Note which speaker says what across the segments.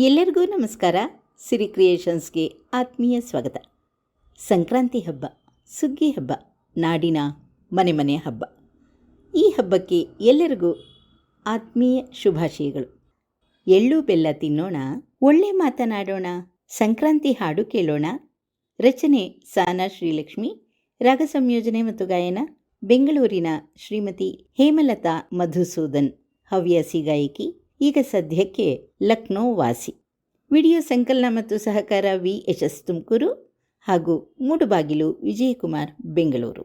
Speaker 1: ಎಲ್ಲರಿಗೂ ನಮಸ್ಕಾರ. ಸಿರಿ ಕ್ರಿಯೇಷನ್ಸ್ಗೆ ಆತ್ಮೀಯ ಸ್ವಾಗತ. ಸಂಕ್ರಾಂತಿ ಹಬ್ಬ, ಸುಗ್ಗಿ ಹಬ್ಬ, ನಾಡಿನ ಮನೆ ಮನೆ ಹಬ್ಬ. ಈ ಹಬ್ಬಕ್ಕೆ ಎಲ್ಲರಿಗೂ ಆತ್ಮೀಯ ಶುಭಾಶಯಗಳು. ಎಳ್ಳು ಬೆಲ್ಲ ತಿನ್ನೋಣ, ಒಳ್ಳೆ ಮಾತನಾಡೋಣ, ಸಂಕ್ರಾಂತಿ ಹಾಡು ಕೇಳೋಣ. ರಚನೆ ಸಾನಾ ಶ್ರೀಲಕ್ಷ್ಮಿ, ರಾಗ ಸಂಯೋಜನೆ ಮತ್ತು ಗಾಯನ ಬೆಂಗಳೂರಿನ ಶ್ರೀಮತಿ ಹೇಮಲತಾ ಮಧುಸೂದನ್ ಹವ್ಯಾಸಿ ಗಾಯಕಿ ಈಗ ಸದ್ಯಕ್ಕೆ ಲಕ್ನೋ ವಾಸಿ. ವಿಡಿಯೋ ಸಂಕಲನ ಮತ್ತು ಸಹಕಾರ ವಿ ಎಸ್ ತುಮಕೂರು ಹಾಗೂ ಮೂಡುಬಾಗಿಲು ವಿಜಯಕುಮಾರ್, ಬೆಂಗಳೂರು.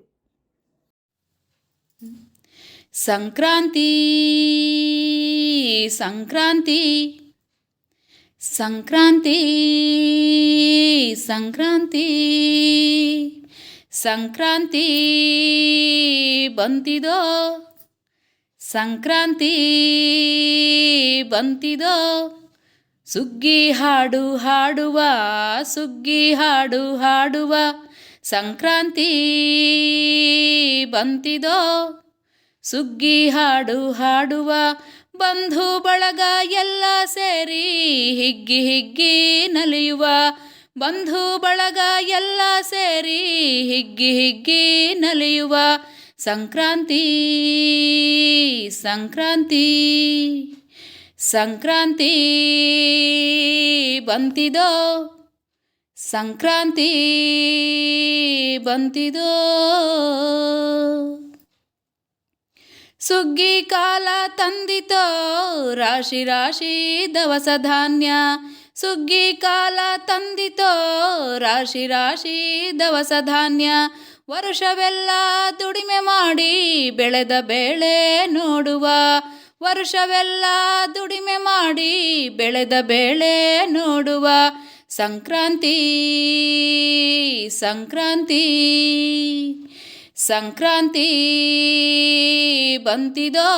Speaker 2: ಸಂಕ್ರಾಂತಿ ಸಂಕ್ರಾಂತಿ ಸಂಕ್ರಾಂತಿ ಸಂಕ್ರಾಂತಿ ಸಂಕ್ರಾಂತಿ ಬಂತಿದೋ ಸಂಕ್ರಾಂತಿ ಬಂತಿದೋ? ಸುಗ್ಗಿ ಹಾಡು ಹಾಡುವ, ಸುಗ್ಗಿ ಹಾಡು ಹಾಡುವ ಸಂಕ್ರಾಂತಿ ಬಂತಿದೋ? ಸುಗ್ಗಿ ಹಾಡು ಹಾಡುವ ಬಂಧು ಬಳಗ ಎಲ್ಲ ಸೇರಿ ಹಿಗ್ಗಿ ಹಿಗ್ಗಿ ನಲಿಯುವ ಬಂಧು ಬಳಗ ಎಲ್ಲ ಸೇರಿ ಹಿಗ್ಗಿ ಹಿಗ್ಗಿ ನಲಿಯುವ ಸಂಕ್ರಾಂತಿ ಸಂಕ್ರಾಂತಿ ಸಂಕ್ರಾಂತಿ ಬಂತಿದೋ ಸಂಕ್ರಾಂತಿ ಬಂತಿದೋ. ಸುಗ್ಗಿ ಕಾಲ ತಂದಿತೋ, ರಾಶಿ ರಾಶಿ ದವಸ ಧಾನ್ಯ. ಸುಗ್ಗಿ ಕಾಲ ತಂದಿತೋ, ರಾಶಿ ರಾಶಿ ದವಸ ಧಾನ್ಯ. ವರುಷವೆಲ್ಲ ದುಡಿಮೆ ಮಾಡಿ ಬೆಳೆದ ಬೆಳೆ ನೋಡುವ. ವರ್ಷವೆಲ್ಲ ದುಡಿಮೆ ಮಾಡಿ ಬೆಳೆದ ಬೆಳೆ ನೋಡುವ. ಸಂಕ್ರಾಂತಿ ಸಂಕ್ರಾಂತಿ ಸಂಕ್ರಾಂತಿ ಬಂತಿದೋ?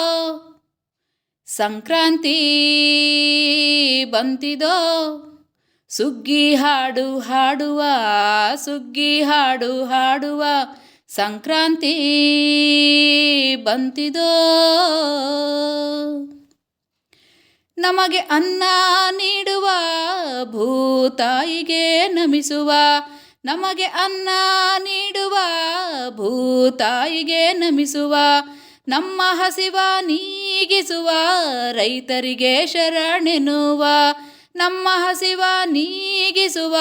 Speaker 2: ಸಂಕ್ರಾಂತಿ ಬಂತಿದೋ? ಸುಗ್ಗಿ ಹಾಡು ಹಾಡುವ, ಸುಗ್ಗಿ ಹಾಡು ಹಾಡುವ ಸಂಕ್ರಾಂತಿ ಬಂತಿದೋ? ನಮಗೆ ಅನ್ನ ನೀಡುವ, ಭೂತಾಯಿಗೆ ನಮಿಸುವ. ನಮಗೆ ಅನ್ನ ನೀಡುವ, ಭೂತಾಯಿಗೆ ನಮಿಸುವ. ನಮ್ಮ ಹಸಿವ ನೀಗಿಸುವ, ರೈತರಿಗೆ ಶರಣೆನುವ ನಮ್ಮ ಹಸಿವ ನೀಗಿಸುವ,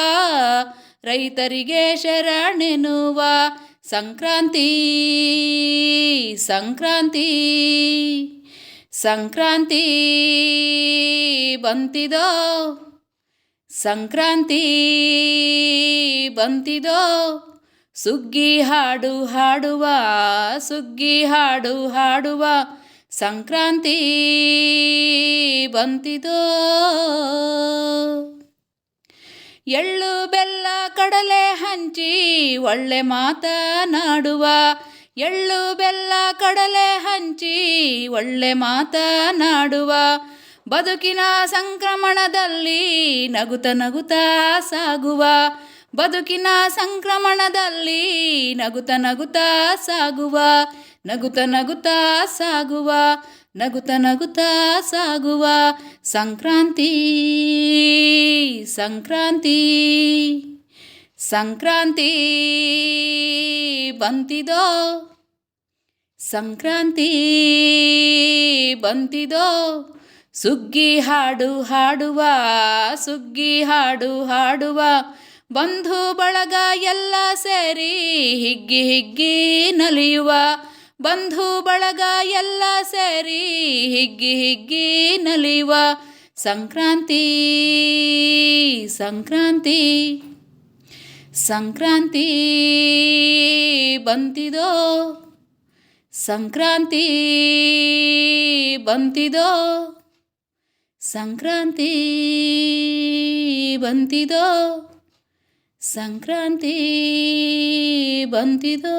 Speaker 2: ರೈತರಿಗೆ ಶರಣೆನುವ ಸಂಕ್ರಾಂತಿ ಸಂಕ್ರಾಂತಿ ಸಂಕ್ರಾಂತಿ ಬಂತಿದೋ ಸಂಕ್ರಾಂತಿ ಬಂತಿದೋ, ಸುಗ್ಗಿ ಹಾಡು ಹಾಡುವ, ಸುಗ್ಗಿ ಹಾಡು ಹಾಡುವ ಸಂಕ್ರಾಂತಿ ಬಂತಿದೋ. ಎಳ್ಳು ಬೆಲ್ಲ ಕಡಲೆ ಹಂಚಿ ಒಳ್ಳೆ ಮಾತನಾಡುವ. ಎಳ್ಳು ಬೆಲ್ಲ ಕಡಲೆ ಹಂಚಿ ಒಳ್ಳೆ ಮಾತನಾಡುವ. ಬದುಕಿನ ಸಂಕ್ರಮಣದಲ್ಲಿ ನಗುತ ನಗುತ ಸಾಗುವ. ಬದುಕಿನ ಸಂಕ್ರಮಣದಲ್ಲಿ ನಗುತ ನಗುತ ಸಾಗುವ. ನಗುತ ನಗುತ್ತಾ ಸಾಗುವ, ನಗುತ ನಗುತ್ತಾ ಸಾಗುವ. ಸಂಕ್ರಾಂತಿ ಸಂಕ್ರಾಂತಿ ಸಂಕ್ರಾಂತಿ ಬಂತಿದೋ? ಸಂಕ್ರಾಂತಿ ಬಂತಿದೋ? ಸುಗ್ಗಿ ಹಾಡು ಹಾಡುವ, ಸುಗ್ಗಿ ಹಾಡು ಹಾಡುವ. ಬಂಧು ಬಳಗ ಎಲ್ಲ ಸೇರಿ ಹಿಗ್ಗಿ ಹಿಗ್ಗಿ ನಲಿಯುವ. ಬಂಧು ಬಳಗ ಎಲ್ಲ ಸೇರಿ ಹಿಗ್ಗಿ ಹಿಗ್ಗಿ ನಲಿವ ಸಂಕ್ರಾಂತಿ ಸಂಕ್ರಾಂತಿ ಸಂಕ್ರಾಂತಿ ಬಂತಿದೋ ಸಂಕ್ರಾಂತಿ ಬಂತಿದೋ ಸಂಕ್ರಾಂತಿ ಬಂತಿದೋ. ಸಂಕ್ರಾಂತಿ ಬಂತಿದೋ.